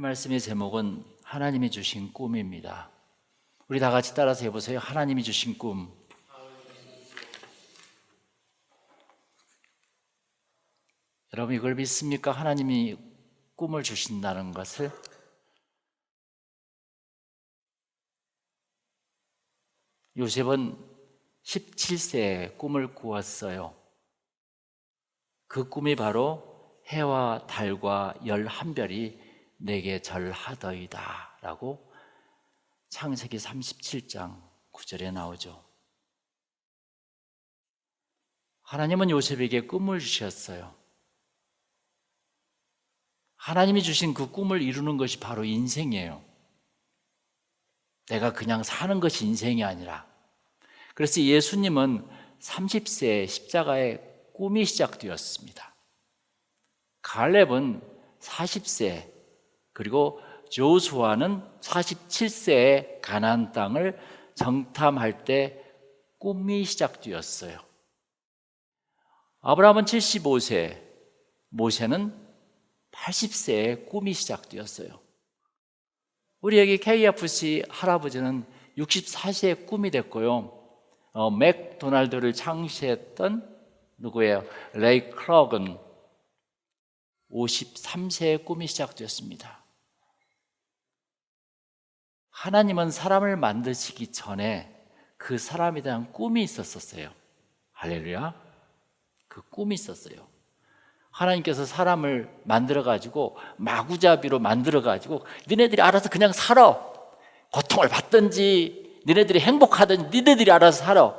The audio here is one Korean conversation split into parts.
오늘 말씀의 제목은 하나님이 주신 꿈입니다. 우리 다 같이 따라서 해보세요. 하나님이 주신 꿈. 여러분 이걸 믿습니까? 하나님이 꿈을 주신다는 것을 요셉은 17세에 꿈을 꾸었어요. 그 꿈이 바로 해와 달과 열한 별이 내게 절하더이다 라고 창세기 37장 9절에 나오죠. 하나님은 요셉에게 꿈을 주셨어요. 하나님이 주신 그 꿈을 이루는 것이 바로 인생이에요. 내가 그냥 사는 것이 인생이 아니라. 그래서 예수님은 30세 십자가의 꿈이 시작되었습니다. 갈렙은 40세, 그리고 조수아는 47세에 가나안 땅을 정탐할 때 꿈이 시작되었어요. 아브라함은 75세, 모세는 80세에 꿈이 시작되었어요. 우리 여기 KFC 할아버지는 64세에 꿈이 됐고요. 어, 맥도날드를 창시했던 누구예요? 레이 클럭은 53세에 꿈이 시작되었습니다. 하나님은 사람을 만드시기 전에 그 사람에 대한 꿈이 있었었어요. 할렐루야. 그 꿈이 있었어요. 하나님께서 사람을 만들어 가지고 마구잡이로 만들어 가지고 니네들이 알아서 그냥 살아. 고통을 받든지 니네들이 행복하든지 니네들이 알아서 살아.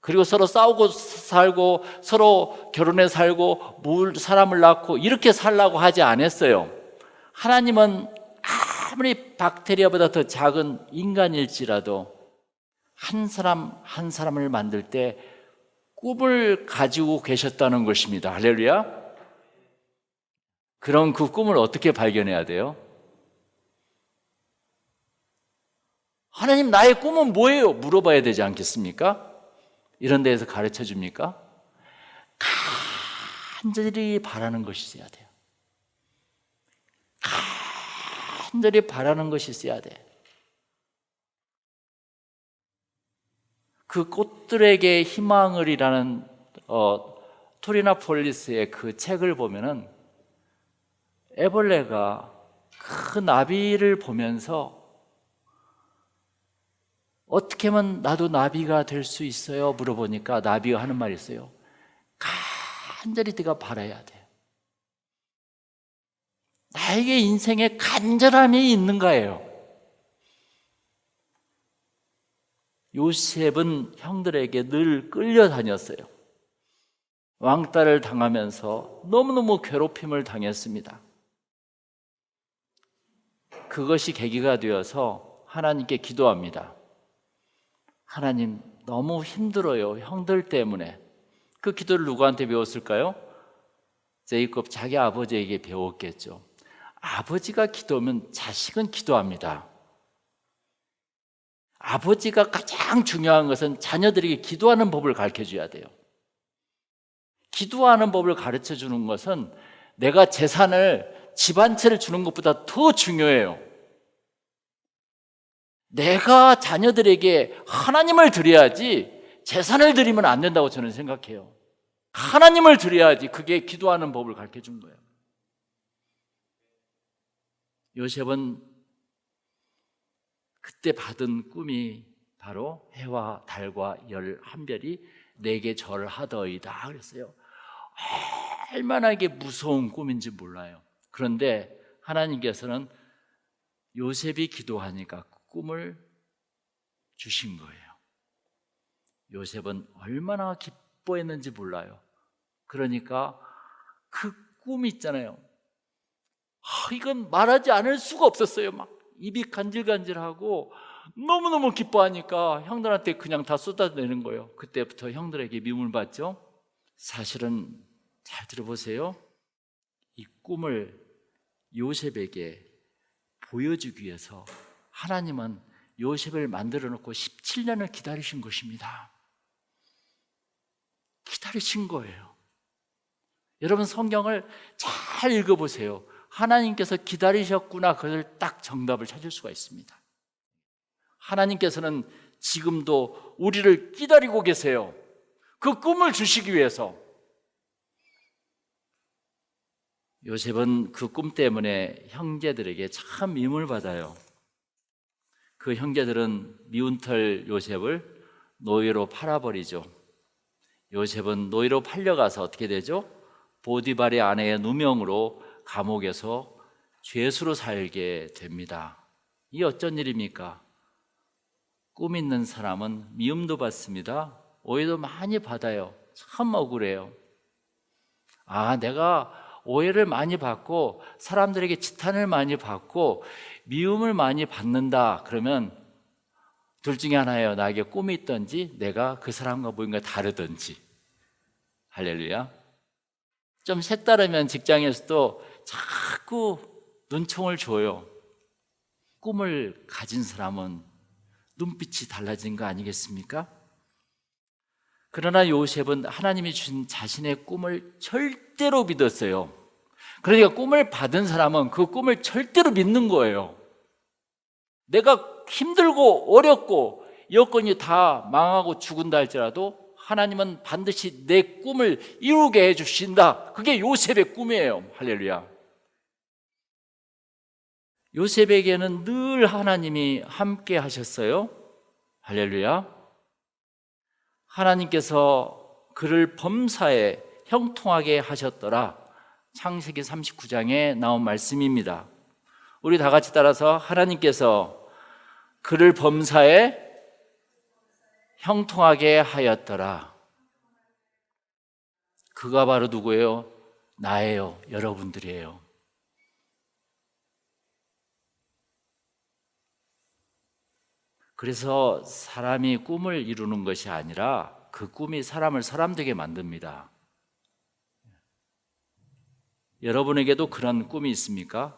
그리고 서로 싸우고 살고 서로 결혼해 살고 물 사람을 낳고 이렇게 살라고 하지 않았어요. 하나님은 아무리 박테리아보다 더 작은 인간일지라도 한 사람 한 사람을 만들 때 꿈을 가지고 계셨다는 것입니다. 할렐루야. 그럼 그 꿈을 어떻게 발견해야 돼요? 하나님 나의 꿈은 뭐예요? 물어봐야 되지 않겠습니까? 이런 데에서 가르쳐 줍니까? 간절히 바라는 것이 있어야 돼요. 간절히 바라는 것이 있어야 돼. 그 꽃들에게 희망을이라는 어, 토리나폴리스의 그 책을 보면은 애벌레가 그 나비를 보면서 어떻게 하면 나도 나비가 될 수 있어요? 물어보니까 나비가 하는 말이 있어요. 간절히 네가 바라야 돼. 나에게 인생에 간절함이 있는 거예요. 요셉은 형들에게 늘 끌려다녔어요. 왕따를 당하면서 너무너무 괴롭힘을 당했습니다. 그것이 계기가 되어서 하나님께 기도합니다. 하나님, 너무 힘들어요. 형들 때문에. 그 기도를 누구한테 배웠을까요? 제이콥 자기 아버지에게 배웠겠죠. 아버지가 기도하면 자식은 기도합니다. 아버지가 가장 중요한 것은 자녀들에게 기도하는 법을 가르쳐 줘야 돼요. 기도하는 법을 가르쳐 주는 것은 내가 재산을 집한 채를 주는 것보다 더 중요해요. 내가 자녀들에게 하나님을 드려야지 재산을 드리면 안 된다고 저는 생각해요. 하나님을 드려야지 그게 기도하는 법을 가르쳐 준 거예요. 요셉은 그때 받은 꿈이 바로 해와 달과 열 한 별이 내게 절을 하더이다 그랬어요. 얼마나 이게 무서운 꿈인지 몰라요. 그런데 하나님께서는 요셉이 기도하니까 그 꿈을 주신 거예요. 요셉은 얼마나 기뻐했는지 몰라요. 그러니까 그 꿈이 있잖아요. 아, 이건 말하지 않을 수가 없었어요. 막 입이 간질간질하고 너무너무 기뻐하니까 형들한테 그냥 다 쏟아내는 거예요. 그때부터 형들에게 미움을 받죠. 사실은 잘 들어보세요. 이 꿈을 요셉에게 보여주기 위해서 하나님은 요셉을 만들어 놓고 17년을 기다리신 것입니다. 기다리신 거예요. 여러분 성경을 잘 읽어보세요. 하나님께서 기다리셨구나. 그걸 딱 정답을 찾을 수가 있습니다. 하나님께서는 지금도 우리를 기다리고 계세요. 그 꿈을 주시기 위해서. 요셉은 그 꿈 때문에 형제들에게 참 미움을 받아요. 그 형제들은 미운 털 요셉을 노예로 팔아버리죠. 요셉은 노예로 팔려가서 어떻게 되죠? 보디발의 아내의 누명으로 감옥에서 죄수로 살게 됩니다. 이 어쩐 일입니까? 꿈 있는 사람은 미움도 받습니다. 오해도 많이 받아요. 참 억울해요. 아, 내가 오해를 많이 받고 사람들에게 지탄을 많이 받고 미움을 많이 받는다. 그러면 둘 중에 하나예요. 나에게 꿈이 있든지 내가 그 사람과 뭔가 다르든지. 할렐루야. 좀 색다르면 직장에서도 자꾸 눈총을 줘요. 꿈을 가진 사람은 눈빛이 달라진 거 아니겠습니까? 그러나 요셉은 하나님이 주신 자신의 꿈을 절대로 믿었어요. 그러니까 꿈을 받은 사람은 그 꿈을 절대로 믿는 거예요. 내가 힘들고 어렵고 여건이 다 망하고 죽은다 할지라도 하나님은 반드시 내 꿈을 이루게 해 주신다. 그게 요셉의 꿈이에요. 할렐루야. 요셉에게는 늘 하나님이 함께 하셨어요. 할렐루야. 하나님께서 그를 범사에 형통하게 하셨더라. 창세기 39장에 나온 말씀입니다. 우리 다 같이 따라서 하나님께서 그를 범사에 형통하게 하였더라. 그가 바로 누구예요? 나예요. 여러분들이에요. 그래서 사람이 꿈을 이루는 것이 아니라 그 꿈이 사람을 사람 되게 만듭니다. 여러분에게도 그런 꿈이 있습니까?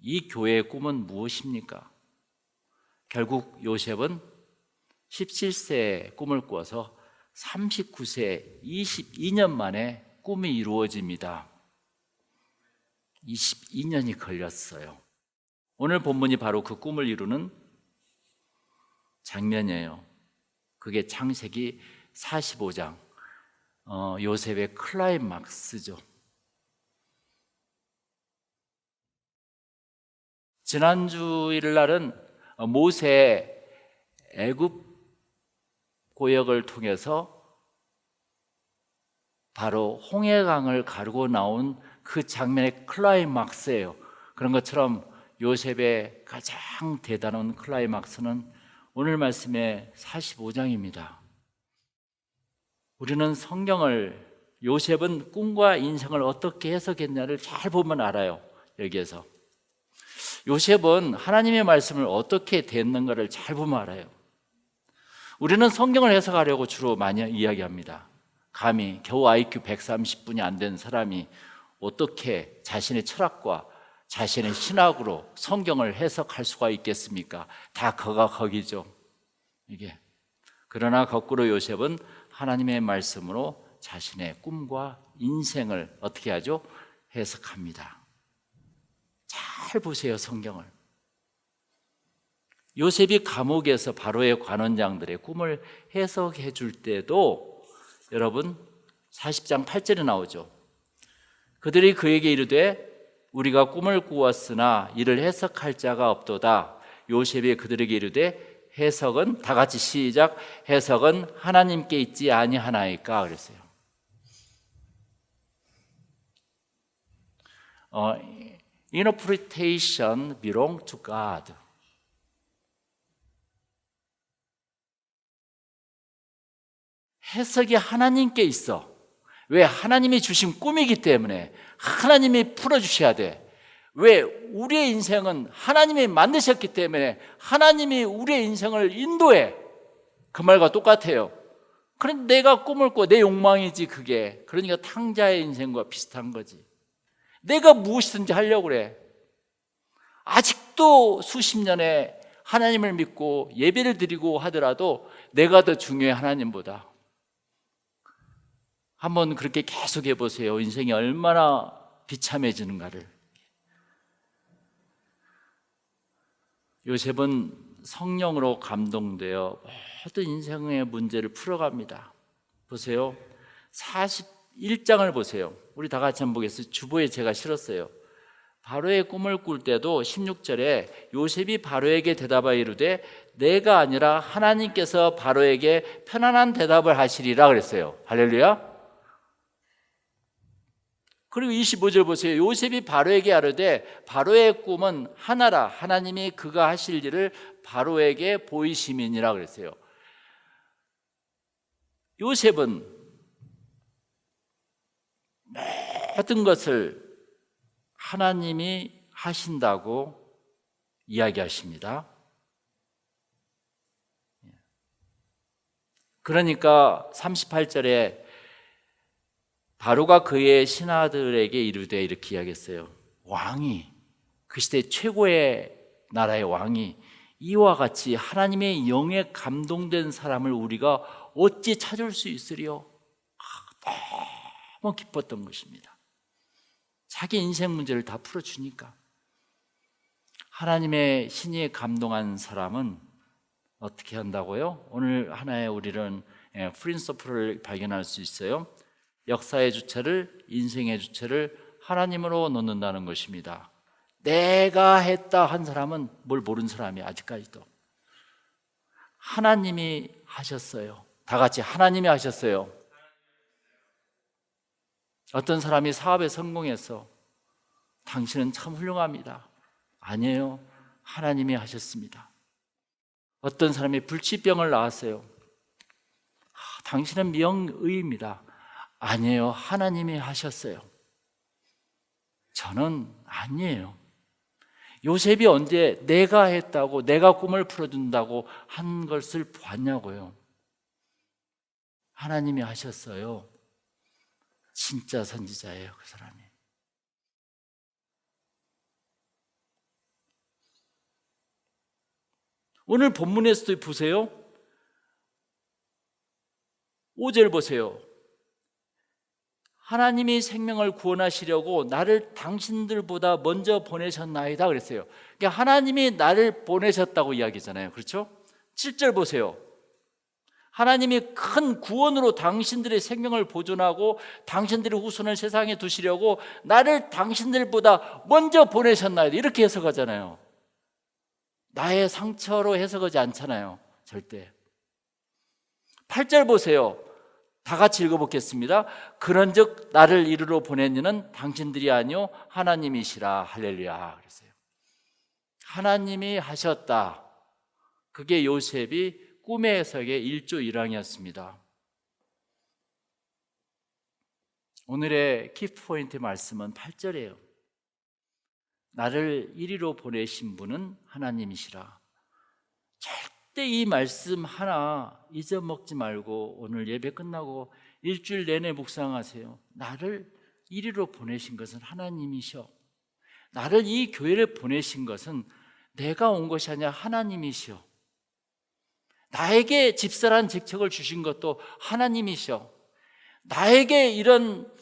이 교회의 꿈은 무엇입니까? 결국 요셉은 17세에 꿈을 꾸어서 39세 22년 만에 꿈이 이루어집니다. 22년이 걸렸어요. 오늘 본문이 바로 그 꿈을 이루는 장면이에요. 그게 창세기 45장 어, 요셉의 클라이막스죠. 지난주 일 날은 모세 애굽 고역을 통해서 바로 홍해강을 가르고 나온 그 장면의 클라이막스예요. 그런 것처럼 요셉의 가장 대단한 클라이막스는 오늘 말씀의 45장입니다. 우리는 성경을 요셉은 꿈과 인생을 어떻게 해석했냐를 잘 보면 알아요. 여기에서. 요셉은 하나님의 말씀을 어떻게 됐는가를 잘 보면 알아요. 우리는 성경을 해석하려고 주로 많이 이야기합니다. 감히 겨우 IQ 130분이 안 된 사람이 어떻게 자신의 철학과 자신의 신학으로 성경을 해석할 수가 있겠습니까? 다 거가 거기죠. 이게. 그러나 거꾸로 요셉은 하나님의 말씀으로 자신의 꿈과 인생을 어떻게 하죠? 해석합니다. 잘 보세요, 성경을. 요셉이 감옥에서 바로의 관원장들의 꿈을 해석해 줄 때도 여러분 40장 8절에 나오죠. 그들이 그에게 이르되 우리가 꿈을 꾸었으나 이를 해석할 자가 없도다. 요셉이 그들에게 이르되 해석은 다 같이 시작 해석은 하나님께 있지 아니하나이까 그랬어요. 어, interpretation belong to God. 해석이 하나님께 있어. 왜? 하나님이 주신 꿈이기 때문에 하나님이 풀어주셔야 돼. 왜? 우리의 인생은 하나님이 만드셨기 때문에 하나님이 우리의 인생을 인도해. 그 말과 똑같아요. 그런데 내가 꿈을 꿔, 내 욕망이지, 그게. 그러니까 탕자의 인생과 비슷한 거지. 내가 무엇이든지 하려고 그래. 아직도 수십 년에 하나님을 믿고 예배를 드리고 하더라도 내가 더 중요해, 하나님보다. 한번 그렇게 계속 해보세요. 인생이 얼마나 비참해지는가를. 요셉은 성령으로 감동되어 모든 인생의 문제를 풀어갑니다. 보세요. 41장을 보세요. 우리 다 같이 한번 보겠어요. 주보에 제가 실었어요. 바로의 꿈을 꿀 때도 16절에 요셉이 바로에게 대답하여 이르되 내가 아니라 하나님께서 바로에게 편안한 대답을 하시리라 그랬어요. 할렐루야. 그리고 25절 보세요. 요셉이 바로에게 아르되 바로의 꿈은 하나라 하나님이 그가 하실 일을 바로에게 보이심이니라 그랬어요. 요셉은 모든 것을 하나님이 하신다고 이야기하십니다. 그러니까 38절에 바로가 그의 신하들에게 이르되 이렇게 이야기했어요. 왕이 그 시대 최고의 나라의 왕이 이와 같이 하나님의 영에 감동된 사람을 우리가 어찌 찾을 수 있으리요? 아, 너무 기뻤던 것입니다. 자기 인생 문제를 다 풀어주니까 하나님의 신이 감동한 사람은 어떻게 한다고요? 오늘 하나의 우리는 프린서프를 발견할 수 있어요. 역사의 주체를 인생의 주체를 하나님으로 놓는다는 것입니다. 내가 했다 한 사람은 뭘 모르는 사람이 아직까지도 하나님이 하셨어요. 다 같이 하나님이 하셨어요. 어떤 사람이 사업에 성공해서 당신은 참 훌륭합니다. 아니에요. 하나님이 하셨습니다. 어떤 사람이 불치병을 낳았어요. 아, 당신은 명의입니다. 아니에요. 하나님이 하셨어요. 저는 아니에요. 요셉이 언제 내가 했다고 내가 꿈을 풀어준다고 한 것을 봤냐고요. 하나님이 하셨어요. 진짜 선지자예요, 그 사람이. 오늘 본문에서도 보세요. 5절 보세요. 하나님이 생명을 구원하시려고 나를 당신들보다 먼저 보내셨나이다 그랬어요. 그러니까 하나님이 나를 보내셨다고 이야기잖아요. 그렇죠? 7절 보세요. 하나님이 큰 구원으로 당신들의 생명을 보존하고 당신들의 후손을 세상에 두시려고 나를 당신들보다 먼저 보내셨나이다. 이렇게 해석하잖아요. 나의 상처로 해석하지 않잖아요. 절대. 8절 보세요. 다 같이 읽어보겠습니다. 그런즉 나를 이르러 보낸 이는 당신들이 아니요 하나님이시라 할렐루야 그랬어요. 하나님이 하셨다. 그게 요셉이 꿈의 해석의 1조 1항이었습니다. 오늘의 키포인트 말씀은 8절이에요. 나를 이리로 보내신 분은 하나님이시라. 절대 이 말씀 하나 잊어먹지 말고 오늘 예배 끝나고 일주일 내내 묵상하세요. 나를 이리로 보내신 것은 하나님이셔. 나를 이 교회를 보내신 것은 내가 온 것이 아니라 하나님이시여. 나에게 집사란 직책을 주신 것도 하나님이셔. 나에게 이런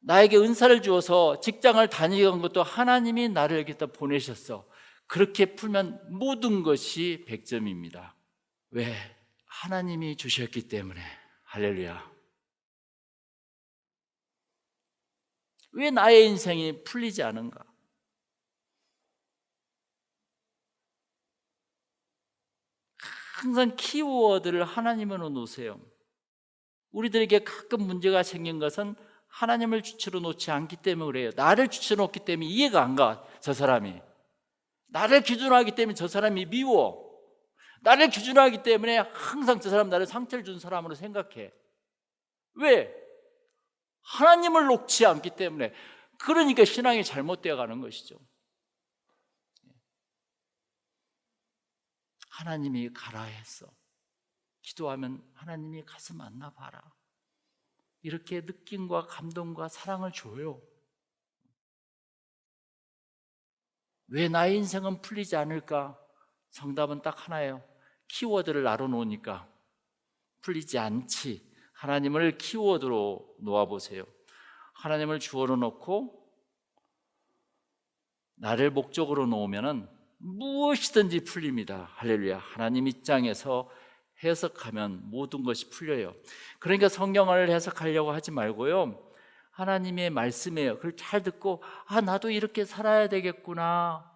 나에게 은사를 주어서 직장을 다니게 것도 하나님이 나를 여기다 보내셨어. 그렇게 풀면 모든 것이 100점입니다. 왜? 하나님이 주셨기 때문에. 할렐루야. 왜 나의 인생이 풀리지 않은가? 항상 키워드를 하나님으로 놓으세요. 우리들에게 가끔 문제가 생긴 것은 하나님을 주체로 놓지 않기 때문에 그래요. 나를 주체로 놓기 때문에 이해가 안 가, 저 사람이. 나를 기준으로 하기 때문에 저 사람이 미워. 나를 기준으로 하기 때문에 항상 저 사람 나를 상처를 준 사람으로 생각해. 왜? 하나님을 놓지 않기 때문에. 그러니까 신앙이 잘못되어 가는 것이죠. 하나님이 가라 했어. 기도하면 하나님이 가서 만나봐라. 이렇게 느낌과 감동과 사랑을 줘요. 왜 나의 인생은 풀리지 않을까? 정답은 딱 하나예요. 키워드를 나눠놓으니까 풀리지 않지. 하나님을 키워드로 놓아보세요. 하나님을 주어로 놓고 나를 목적으로 놓으면은 무엇이든지 풀립니다. 할렐루야. 하나님 입장에서 해석하면 모든 것이 풀려요. 그러니까 성경을 해석하려고 하지 말고요. 하나님의 말씀이에요. 그걸 잘 듣고 아 나도 이렇게 살아야 되겠구나.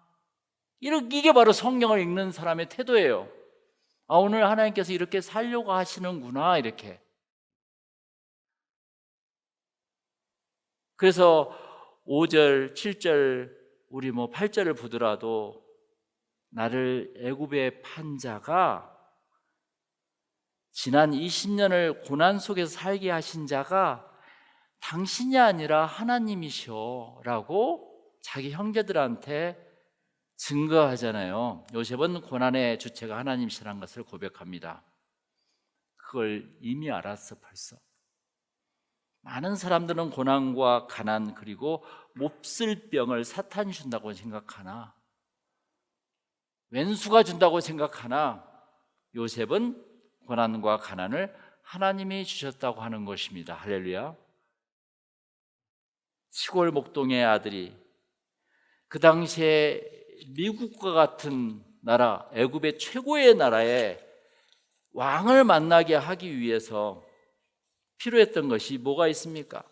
이게 바로 성경을 읽는 사람의 태도예요. 아 오늘 하나님께서 이렇게 살려고 하시는구나 이렇게. 그래서 5절, 7절, 우리 뭐 8절을 보더라도 나를 애굽에 판 자가 지난 20년을 고난 속에서 살게 하신 자가 당신이 아니라 하나님이셔라고 자기 형제들한테 증거하잖아요. 요셉은 고난의 주체가 하나님이시라는 것을 고백합니다. 그걸 이미 알았어 벌써. 많은 사람들은 고난과 가난 그리고 몹쓸 병을 사탄이 준다고 생각하나 왼수가 준다고 생각하나 요셉은 고난과 가난을 하나님이 주셨다고 하는 것입니다. 할렐루야. 시골 목동의 아들이 그 당시에 미국과 같은 나라, 애굽의 최고의 나라에 왕을 만나게 하기 위해서 필요했던 것이 뭐가 있습니까?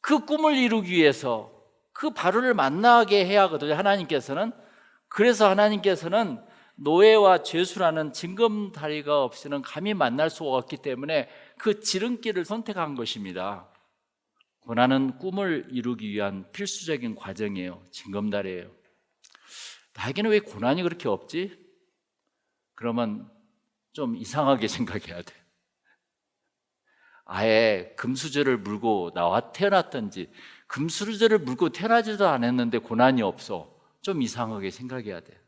그 꿈을 이루기 위해서 그 바로를 만나게 해야 하거든요. 하나님께서는 그래서 하나님께서는 노예와 죄수라는 징검다리가 없이는 감히 만날 수가 없기 때문에 그 지름길을 선택한 것입니다. 고난은 꿈을 이루기 위한 필수적인 과정이에요. 징검다리예요. 나에게는 왜 고난이 그렇게 없지? 그러면 좀 이상하게 생각해야 돼. 아예 금수저를 물고 나와 태어났던지 금수저를 물고 태어나지도 않았는데 고난이 없어. 좀 이상하게 생각해야 돼.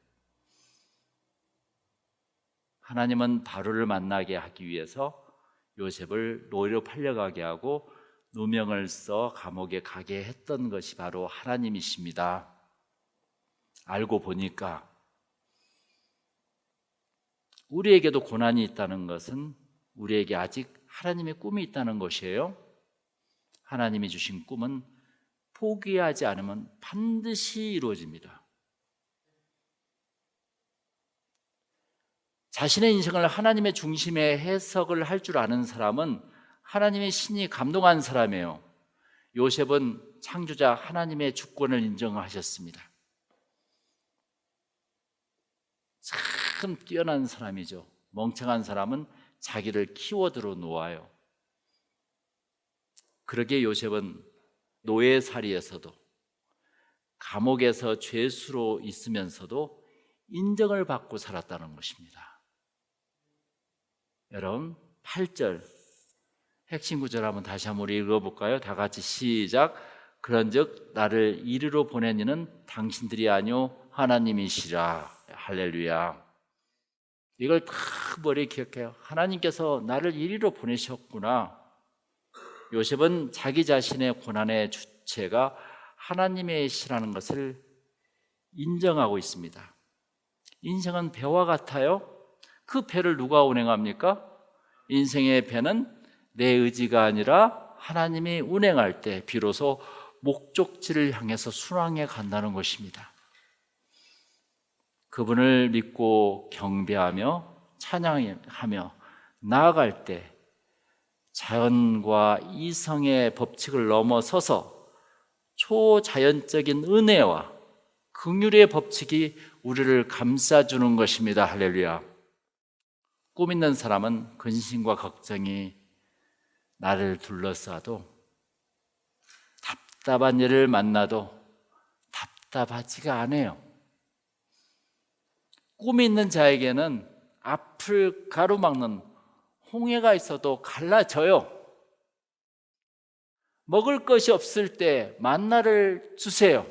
하나님은 바로를 만나게 하기 위해서 요셉을 노예로 팔려가게 하고 누명을 써 감옥에 가게 했던 것이 바로 하나님이십니다. 알고 보니까 우리에게도 고난이 있다는 것은 우리에게 아직 하나님의 꿈이 있다는 것이에요. 하나님이 주신 꿈은 포기하지 않으면 반드시 이루어집니다. 자신의 인생을 하나님의 중심에 해석을 할 줄 아는 사람은 하나님의 신이 감동한 사람이에요. 요셉은 창조자 하나님의 주권을 인정하셨습니다. 참 뛰어난 사람이죠. 멍청한 사람은 자기를 키워드로 놓아요. 그러게 요셉은 노예살이에서도 감옥에서 죄수로 있으면서도 인정을 받고 살았다는 것입니다. 여러분 8절 핵심 구절 한번 다시 한번 읽어볼까요? 다 같이 시작. 그런즉 나를 이리로 보낸 이는 당신들이 아니요 하나님이시라. 할렐루야. 이걸 다 머리에 기억해요. 하나님께서 나를 이리로 보내셨구나. 요셉은 자기 자신의 고난의 주체가 하나님의 시라는 것을 인정하고 있습니다. 인생은 배와 같아요. 그 배를 누가 운행합니까? 인생의 배는 내 의지가 아니라 하나님이 운행할 때 비로소 목적지를 향해서 순항해 간다는 것입니다. 그분을 믿고 경배하며 찬양하며 나아갈 때 자연과 이성의 법칙을 넘어서서 초자연적인 은혜와 긍휼의 법칙이 우리를 감싸주는 것입니다. 할렐루야. 꿈 있는 사람은 근심과 걱정이 나를 둘러싸도 답답한 일을 만나도 답답하지가 않아요. 꿈이 있는 자에게는 앞을 가로막는 홍해가 있어도 갈라져요. 먹을 것이 없을 때 만나를 주세요.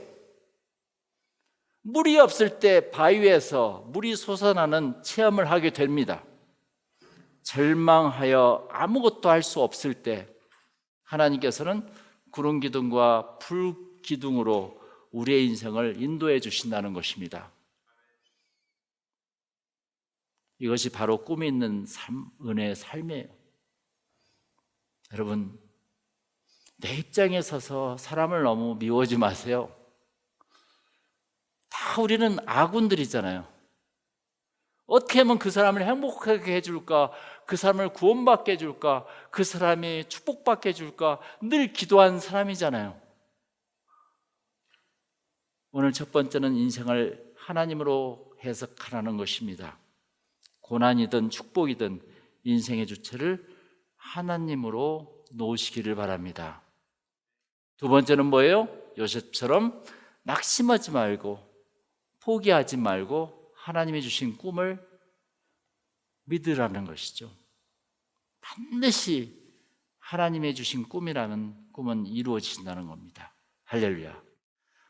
물이 없을 때 바위에서 물이 솟아나는 체험을 하게 됩니다. 절망하여 아무것도 할 수 없을 때 하나님께서는 구름 기둥과 불 기둥으로 우리의 인생을 인도해 주신다는 것입니다. 이것이 바로 꿈이 있는 삶, 은혜의 삶이에요. 여러분, 내 입장에 서서 사람을 너무 미워하지 마세요. 다 우리는 아군들이잖아요. 어떻게 하면 그 사람을 행복하게 해줄까? 그 사람을 구원받게 해줄까? 그 사람이 축복받게 해줄까? 늘 기도한 사람이잖아요. 오늘 첫 번째는 인생을 하나님으로 해석하라는 것입니다. 고난이든 축복이든 인생의 주체를 하나님으로 놓으시기를 바랍니다. 두 번째는 뭐예요? 요셉처럼 낙심하지 말고 포기하지 말고 하나님이 주신 꿈을 믿으라는 것이죠. 반드시 하나님의 주신 꿈이라면 꿈은 이루어진다는 겁니다. 할렐루야.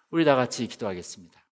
우리 다 같이 기도하겠습니다.